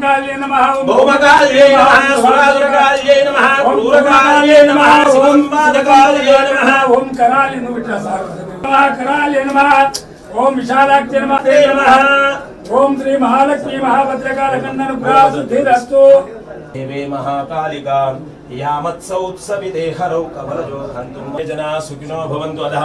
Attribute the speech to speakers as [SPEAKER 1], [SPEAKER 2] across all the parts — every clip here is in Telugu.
[SPEAKER 1] గంగాల్యే నమః. ఓం
[SPEAKER 2] భౌమకాల్యై నమః సురాదురకాల్యై నమః క్రూరకాల్యై నమః శివంబాధకాల్యై నమః.
[SPEAKER 1] ఓం కరాలి నువ్వు ఇట్లా సాగు నమః కరాలి నమః. ఓం విశాలాక్షి నమః.
[SPEAKER 2] తే నమః.
[SPEAKER 1] ఓం శ్రీ మహాలక్ష్మి మహాభద్రకాళ కందన ప్రాసుద్ధిరస్తు
[SPEAKER 2] దేవే మహాకాళికా యామత్సౌత్సవితే హరౌ కమలజో హంతుం జనా సుఖినో భవంతు అధః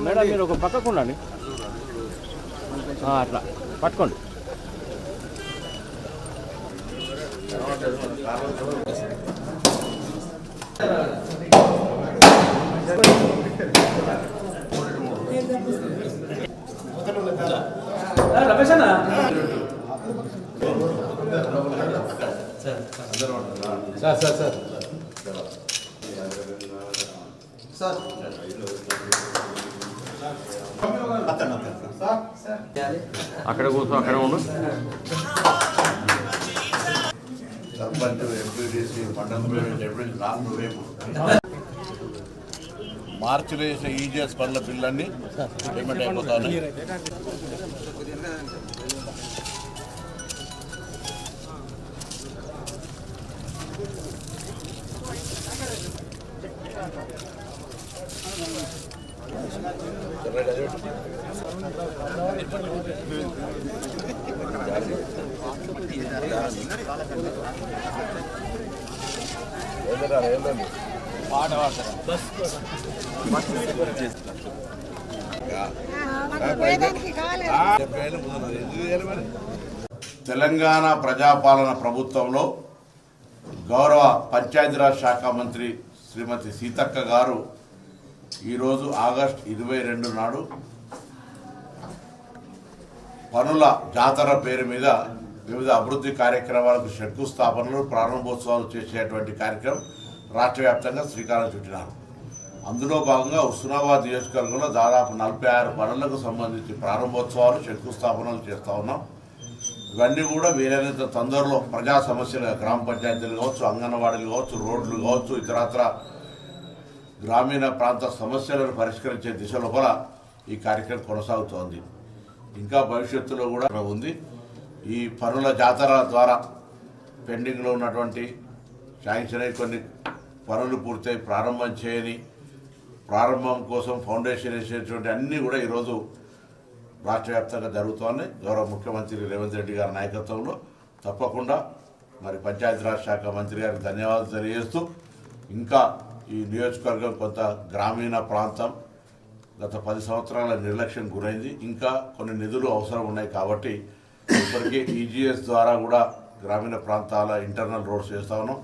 [SPEAKER 3] మేడం మీరు ఒక పక్కకు ఉండండి అట్లా పట్టుకోండి Thank you. అక్కడ ఉండు.
[SPEAKER 4] సర్పంచ్ ఎంపీడీసీ మండలం ప్రెసిడెంట్ ఎంపీడీసీ రాష్ట్ర రేపు. మార్చిలో వేసిన ఈజీఎస్ పనుల బిల్లన్నీ పేమెంట్ అయిపోతా ఉన్నాయి తెలంగాణ ప్రజాపాలన ప్రభుత్వంలో గౌరవ పంచాయతీరాజ్ శాఖ మంత్రి శ్రీమతి సీతక్క గారు ఈరోజు ఆగస్ట్ ఇరవై రెండు నాడు పనుల జాతర పేరు మీద వివిధ అభివృద్ధి కార్యక్రమాలకు శంకుస్థాపనలు ప్రారంభోత్సవాలు చేసేటువంటి కార్యక్రమం రాష్ట్ర వ్యాప్తంగా శ్రీకారం చుట్టినారు. అందులో భాగంగా హుస్నాబాద్ నియోజకవర్గంలో దాదాపు నలభై ఆరు పనులకు సంబంధించి ప్రారంభోత్సవాలు శంకుస్థాపనలు చేస్తూ ఉన్నాం. ఇవన్నీ కూడా వీలైనంత తొందరలో ప్రజా సమస్యలు గ్రామ పంచాయతీలు కావచ్చు అంగన్వాడీలు కావచ్చు రోడ్లు కావచ్చు ఇతరత్ర గ్రామీణ ప్రాంత సమస్యలను పరిష్కరించే దిశలో కూడా ఈ కార్యక్రమం కొనసాగుతోంది. ఇంకా భవిష్యత్తులో కూడా ఉంది. ఈ పనుల జాతర ద్వారా పెండింగ్లో ఉన్నటువంటి శాంక్షన్ అయి కొన్ని పనులు పూర్తయి ప్రారంభం చేయని ప్రారంభం కోసం ఫౌండేషన్ వేసేటువంటి అన్నీ కూడా ఈరోజు రాష్ట్ర వ్యాప్తంగా జరుగుతోన్నాయి గౌరవ ముఖ్యమంత్రి రేవంత్ రెడ్డి గారి నాయకత్వంలో. తప్పకుండా మరి పంచాయతీరాజ్ శాఖ మంత్రి గారికి ధన్యవాదాలు తెలియజేస్తూ ఇంకా ఈ నియోజకవర్గం కొంత గ్రామీణ ప్రాంతం గత పది సంవత్సరాల నిర్లక్ష్యం గురైంది. ఇంకా కొన్ని నిధులు అవసరం ఉన్నాయి కాబట్టి ఇప్పటికే ఈజీఎస్ ద్వారా కూడా గ్రామీణ ప్రాంతాల ఇంటర్నల్ రోడ్స్ చేస్తూ ఉన్నాం.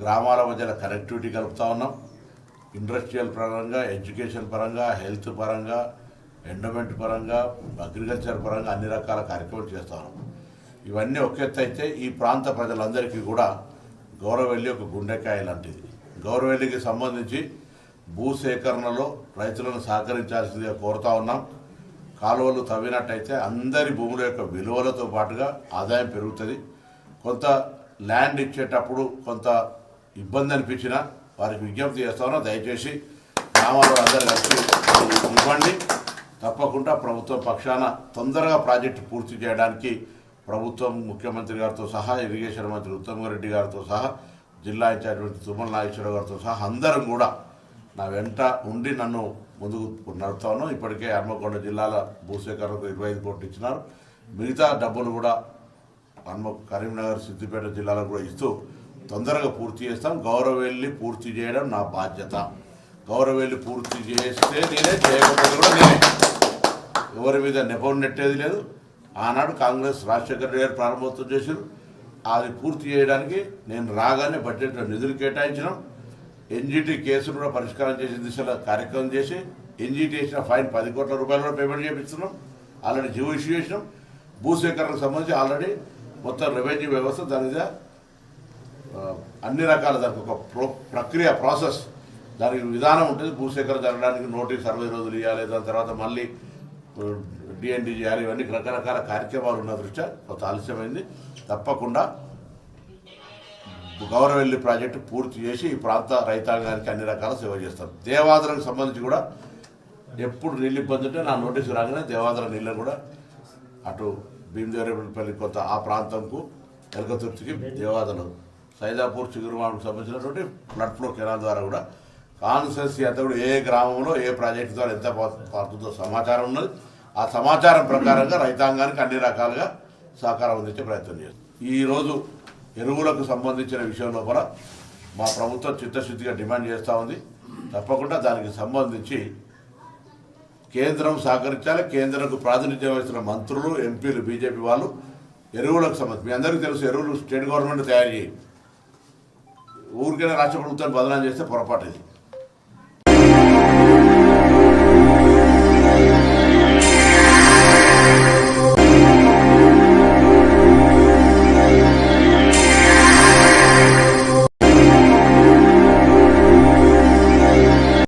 [SPEAKER 4] గ్రామాల మధ్యన కనెక్టివిటీ కలుపుతా ఉన్నాం. ఇండస్ట్రియల్ పరంగా ఎడ్యుకేషన్ పరంగా హెల్త్ పరంగా ఎండోమెంట్ పరంగా అగ్రికల్చర్ పరంగా అన్ని రకాల కార్యక్రమాలు చేస్తాను ఇవన్నీ ఒక అయితే ఈ ప్రాంత ప్రజలందరికీ కూడా గౌరవెల్లి ఒక గుండెకాయ లాంటిది. గౌరవెల్లికి సంబంధించి భూ సేకరణలో రైతులను సహకరించాల్సిందిగా కోరుతా ఉన్నాం. కాలువలు తవ్వినట్టయితే అందరి భూముల యొక్క విలువలతో పాటుగా ఆదాయం పెరుగుతుంది. కొంత ల్యాండ్ ఇచ్చేటప్పుడు కొంత ఇబ్బంది అనిపించినా వారికి విజ్ఞప్తి చేస్తా ఉన్నా. దయచేసి గ్రామాల్లో అందరూ కలిసి తప్పకుండా ప్రభుత్వం పక్షాన తొందరగా ప్రాజెక్టు పూర్తి చేయడానికి ప్రభుత్వం ముఖ్యమంత్రి గారితో సహా ఇరిగేషన్ మంత్రి ఉత్తమ్ రెడ్డి గారితో సహా జిల్లా ఇన్ఛార్జ్ తుమ్మల నాగేశ్వర గారితో సహా అందరం కూడా నా వెంట ఉండి నన్ను ముందుకు నడుపుతాను ఇప్పటికే హన్మకొండ జిల్లాల భూసేకరణకు ఇరవై ఐదు కోట్లు ఇచ్చినారు. మిగతా డబ్బులు కూడా హన్మ కరీంనగర్ సిద్దిపేట జిల్లాలకు కూడా ఇస్తూ తొందరగా పూర్తి చేస్తాం. గౌరవెల్లి పూర్తి చేయడం నా బాధ్యత. గౌరవెల్లి పూర్తి చేస్తే నేనే చేయకపోతే కూడా నేనే. ఎవరి మీద నెపం నెట్టేది లేదు. ఆనాడు కాంగ్రెస్ రాజశేఖర గారు ప్రారంభోత్సవం చేశారు. అది పూర్తి చేయడానికి నేను రాగానే బడ్జెట్లో నిధులు కేటాయించడం ఎన్జిటి కేసును కూడా పరిష్కారం చేసే దిశలో కార్యక్రమం చేసి ఎన్జిటి వేసిన ఫైన్ పది కోట్ల రూపాయలు కూడా పేమెంట్ చేపిస్తున్నాం. ఆల్రెడీ జీవో ఇష్యూ చేసినాం. భూసేకరణకు సంబంధించి ఆల్రెడీ మొత్తం రెవెన్యూ వ్యవస్థ దాని మీద అన్ని రకాల దానికి ఒక ప్రో ప్రక్రియ ప్రాసెస్. దానికి విధానం ఉంటుంది. భూసేకరణ జరగడానికి నోటీస్ అరవై రోజులు ఇవ్వాలి దాని తర్వాత మళ్ళీ డిఎన్డి ఇవన్నీ రకరకాల కార్యక్రమాలు ఉన్న దృష్ట్యా కొంత ఆలస్యమైంది. తప్పకుండా గౌరవెల్లి ప్రాజెక్టు పూర్తి చేసి ఈ ప్రాంత రైతాంగానికి అన్ని రకాల సేవ చేస్తారు దేవాదరకు సంబంధించి కూడా ఎప్పుడు నీళ్ళు ఇబ్బంది ఉంటే నా నోటీసు రాగానే దేవాదర నీళ్ళను కూడా అటు భీమదేవరేపల్లి కొత్త ఆ ప్రాంతంకు ఎలకతుర్తికి దేవాదలు సైదాపూర్ చిగురుమాకు సంబంధించినటువంటి ఫ్లడ్ ఫ్లో కెనాల్ ద్వారా కూడా కాన్సెన్స్ అంతా కూడా ఏ గ్రామంలో ఏ ప్రాజెక్టు ద్వారా ఎంత పడుతుందో సమాచారం ఉన్నది. ఆ సమాచారం ప్రకారంగా రైతాంగానికి అన్ని రకాలుగా సహకారం అందించే ప్రయత్నం చేస్తాం ఈరోజు ఎరువులకు సంబంధించిన విషయం లోపల మా ప్రభుత్వం చిత్తశుద్ధిగా డిమాండ్ చేస్తూ ఉంది. తప్పకుండా దానికి సంబంధించి కేంద్రం సహకరించాలి. కేంద్రంకు ప్రాతినిధ్యం వహిస్తున్న మంత్రులు ఎంపీలు బీజేపీ వాళ్ళు ఎరువులకు సంబంధించి మీ అందరికీ తెలుసు ఎరువులు స్టేట్ గవర్నమెంట్ తయారు చేయి. ఊరికైనా రాష్ట్ర ప్రభుత్వాన్ని బదనాలు చేస్తే పొరపాటు ఇది.